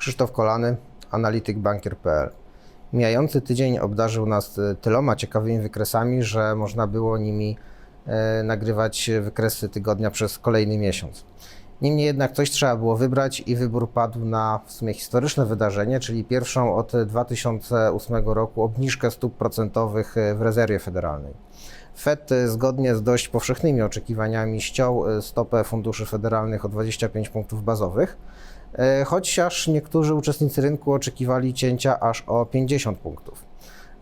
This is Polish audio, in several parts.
Krzysztof Kolany, analityk bankier.pl. Mijający tydzień obdarzył nas e, tyloma ciekawymi wykresami, że można było nimi e, nagrywać wykresy tygodnia przez kolejny miesiąc. Niemniej jednak coś trzeba było wybrać i wybór padł na w sumie historyczne wydarzenie, czyli pierwszą od 2008 roku obniżkę stóp procentowych e, w rezerwie federalnej. Fed zgodnie z dość powszechnymi oczekiwaniami ściął stopę funduszy federalnych o 25 punktów bazowych, chociaż niektórzy uczestnicy rynku oczekiwali cięcia aż o 50 punktów.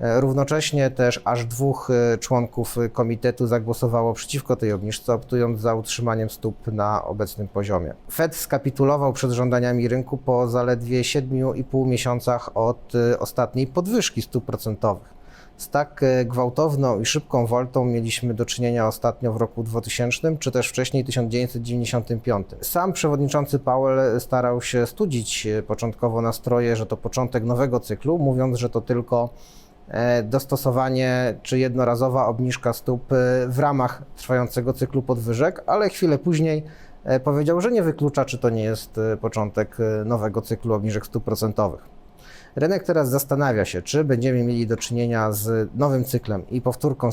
E, Równocześnie też aż dwóch e, członków e, komitetu zagłosowało przeciwko tej obniżce, optując za utrzymaniem stóp na obecnym poziomie. Fed skapitulował przed żądaniami rynku po zaledwie 7,5 miesiącach od e, ostatniej podwyżki stóp procentowych. Z tak e, gwałtowną i szybką woltą mieliśmy do czynienia ostatnio w roku 2000, czy też wcześniej 1995. Sam przewodniczący Powell starał się studzić e, początkowo nastroje, że to początek nowego cyklu, mówiąc, że to tylko e, dostosowanie czy jednorazowa obniżka stóp e, w ramach trwającego cyklu podwyżek, ale chwilę później e, powiedział, że nie wyklucza, czy to nie jest e, początek e, nowego cyklu obniżek stóp procentowych. Rynek teraz zastanawia się, czy będziemy mieli do czynienia z nowym cyklem i powtórką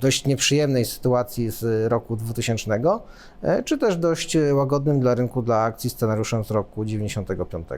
dość nieprzyjemnej sytuacji z roku 2000, e, czy też dość łagodnym dla rynku, dla akcji scenariuszem z roku 95.